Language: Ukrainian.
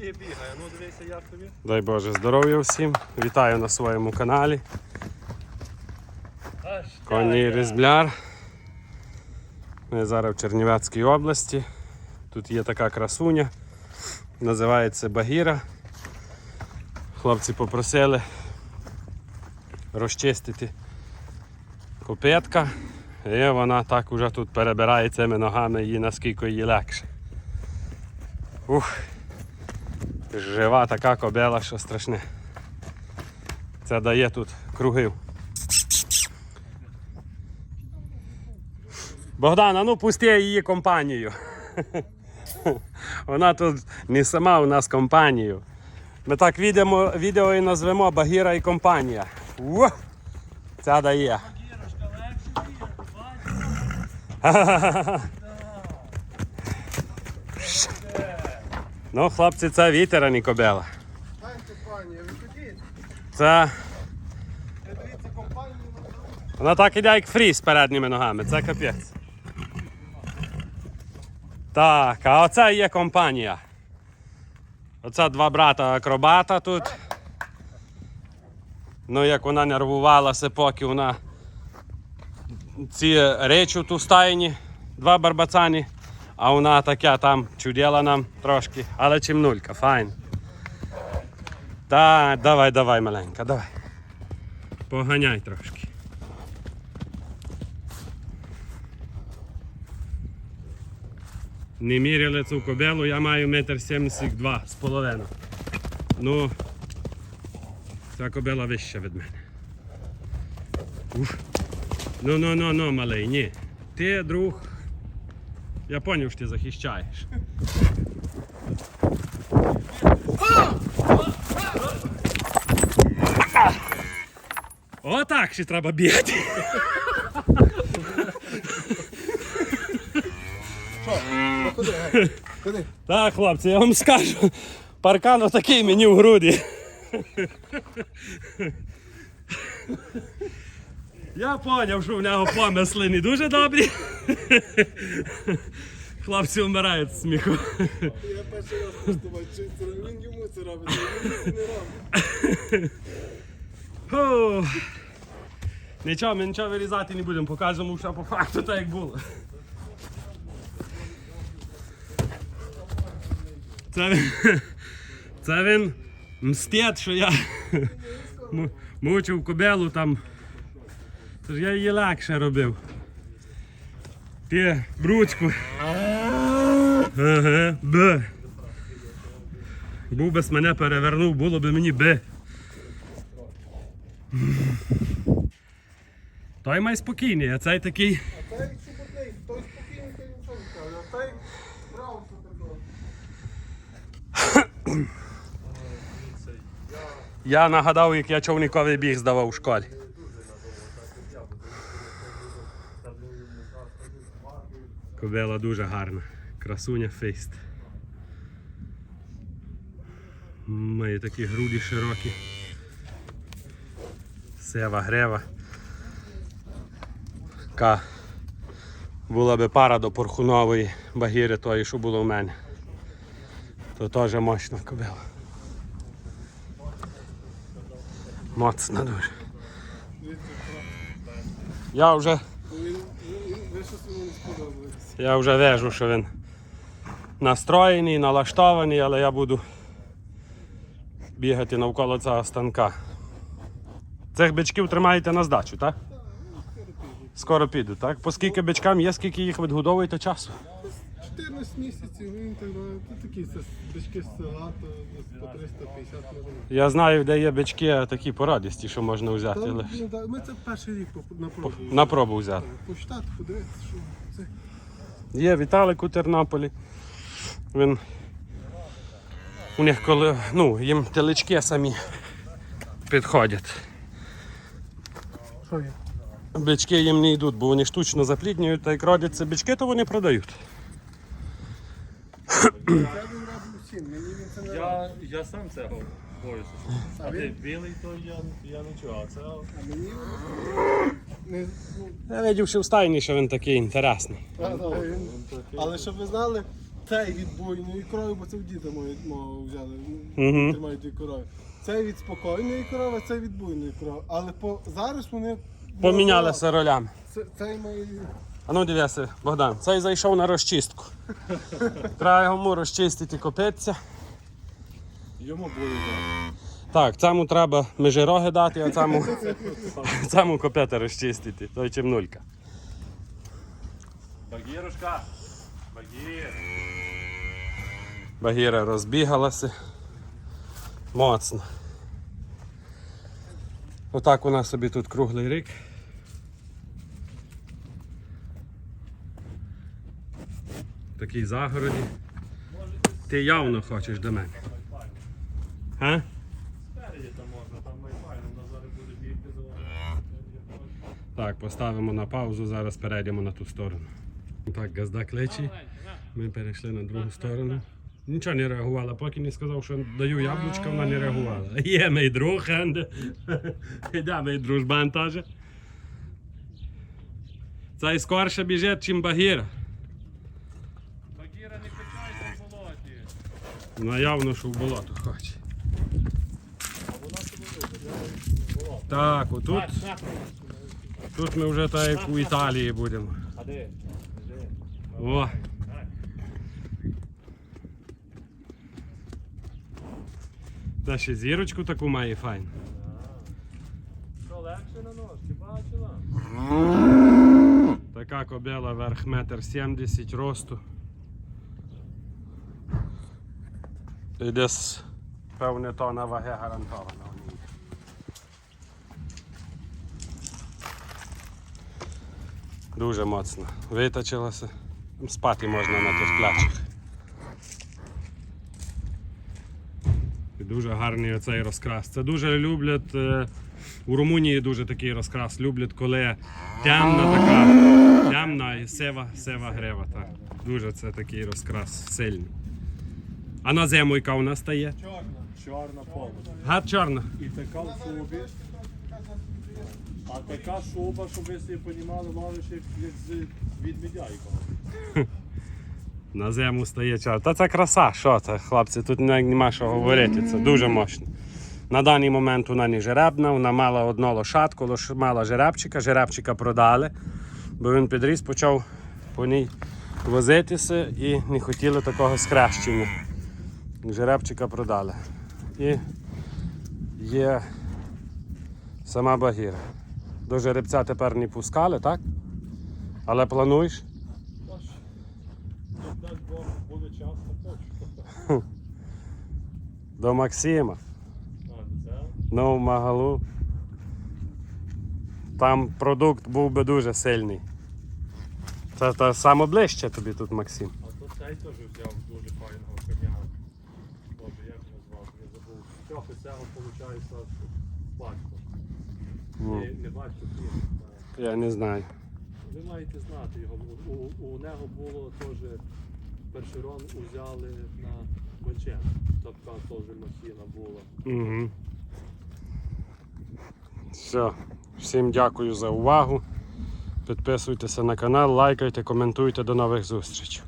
бігає, бігає. Ну дивися, як тобі. Дай Боже здоров'я всім. Вітаю на своєму каналі. Коні Різбляр. Ми зараз в Чернівецькій області. Тут є така красуня. Називається Багіра. Хлопці попросили розчистити копитка. І вона так уже тут перебирає цими ногами її наскільки їй легше. Ух. Жива така кобила, що страшне. Це дає тут кругів. Богдан, а ну пусти її компанію. Вона тут не сама у нас компанію. Ми так відео, відео і назвемо Багіра і компанія. Ух! Ця дає. Ну, хлопці, це вітер, а не кобела. Знаєте, пані, ви ходіть. Це. Вона так іде, як фріз передніми ногами, це капець. Так, а оце є компанія. Оце два брата акробата тут. Ну, як вона нервувалася, поки вона ці речі тут стайні, два барбацані, а вона така там чудила нам трошки, але чимнулька, файн. Так, давай, давай, маленька, давай. Поганяй трошки. Не міряли цю кобелу, я маю метр сімдесят два з половиною. Ну, ця кобела вища від мене. Ух. Ну, ну, ну, ну, малий, ні. Ти, друг. Я поняв, що ти захищаєш. Отак ще треба бігати. Ну куди? га? Куди? Так, хлопці, я вам скажу. Паркан отакий мені в груді. Я зрозумів, що в нього помисли не дуже добрі. Хлопці вмирають з сміху. Я перший раз просто бачу, він йому це робить, а він не робить. Нічого, ми нічого вирізати не будемо, покажемо все по факту так як було. Це він, це він мстить, що я мучив кобелу там. Тож я її легше робив. Ти, бручку. Б. Був би з мене перевернув, було би мені би. Той май спокійний, а цей такий. А той супутний, той спокійний, а той брав що такого. Я нагадав, як я човниковий біг здавав у школі. Кобила дуже гарна. Красуня фейст. Має такі груді широкі. Сева грева. Така була би пара до порхунової багіри тої, що було в мене. То теж мощна кобила. Моцна дуже. Я вже, Він, щось йому не сподобалось. Я вже вижу, що він настроєний, налаштований, але я буду бігати навколо цього станка. Цих бичків тримаєте на здачу, так? Скоро підуть, так? По скільки бичкам є, скільки їх відгодовуєте часу? 14 місяців, він так такі бички з села, то десь по 350 може. Я знаю, де є бички такі порадісті, що можна взяти. Та, лише. ну, да, Ми це перший рік на пробу. На пробу взяти. Почитати, подивитися, що це. Є Віталик у Тернополі. Він. У них коли. Ну, їм телечки самі підходять. Що є? Бички їм не йдуть, бо вони штучно запліднюють, та як родяться бички, то вони продають. Це це не. Я, я сам цього боюся. А ти білий, то я, я. А це А мені не, ну, Я видів, що в стайні, що він такий інтересний. він- Але щоб ви знали, Цей від буйної крови, бо це в діда мої мого взяли. Мгм. Ну, Тримають дві корови. Цей від спокійної корови, цей від буйної корови. Але по зараз вони Помінялися ролями. Це- Цей має. А ну дивися, Богдан, цей зайшов на розчистку. Треба йому розчистити копитця. Йому буде так. Цьому треба межироги дати, а цьому, цьому копета розчистити. Той чимнулька. Багірушка. Багір. Багіра розбігалася. Моцно. Отак у нас собі тут круглий рік. Такий загороді. Ти явно хочеш до мене. А? Спереді там можна, там Wi-Fi, воно зараз буде бігти за Так, поставимо на паузу, зараз перейдемо на ту сторону. Так, газда кличе. Ми перейшли на другу сторону. Нічого не реагувала, поки не сказав, що даю яблучка, вона не реагувала. Є мій друг. Іде мій дружбан теж. Цей скорше біжить, чим Багіра. Багіра не качайся в болоті. Ну явно, що в болото хоче. Так, отут, тут ми вже так як у Італії будемо. О, та ще зірочку таку має файну. Що легше на ножки, бачила? Така кобила верх метр сімдесят росту. І десь певне тона ваги гарантована. у ній. Дуже моцно. Виточилася. Спати можна на тих плечах. І дуже гарний оцей розкрас. Це дуже люблять. е, У Румунії дуже такий розкрас люблять, коли темна така, темна і сива, сива грива. Так. Дуже це такий розкрас сильний. А на зиму яка у нас стає? Чорна. Чорна повністю. Гад чорна. І така в. А така шуба, щоб ви собі розуміли, лавиш як, як з відмідя якого. На зиму стає чорна. Та це краса, що це, хлопці, тут не- нема що говорити, це дуже мощно. На даний момент вона не жеребна, вона мала одну лошадку, лош... мала жеребчика, жеребчика продали, бо він підріс, почав по ній возитися і не хотіли такого схрещення. Жеребчика продали. І є сама Багіра. До жеребця тепер не пускали, так? Але плануєш? Буде час. До Максима. Ну, в Магалу. Там продукт був би дуже сильний. Це, це саме ближче тобі тут, Максим. А то цей теж взяв дуже файного коня. Боже, як його я забув. Трохи цього виходить батько. Ну, Не, не батько, ні. я не знаю. Ви маєте знати його. У, у, нього було теж першерон узяли на Бочен. Така теж махіна була. Угу. Все. Всім дякую за увагу. Підписуйтеся на канал, лайкайте, коментуйте. До нових зустрічей.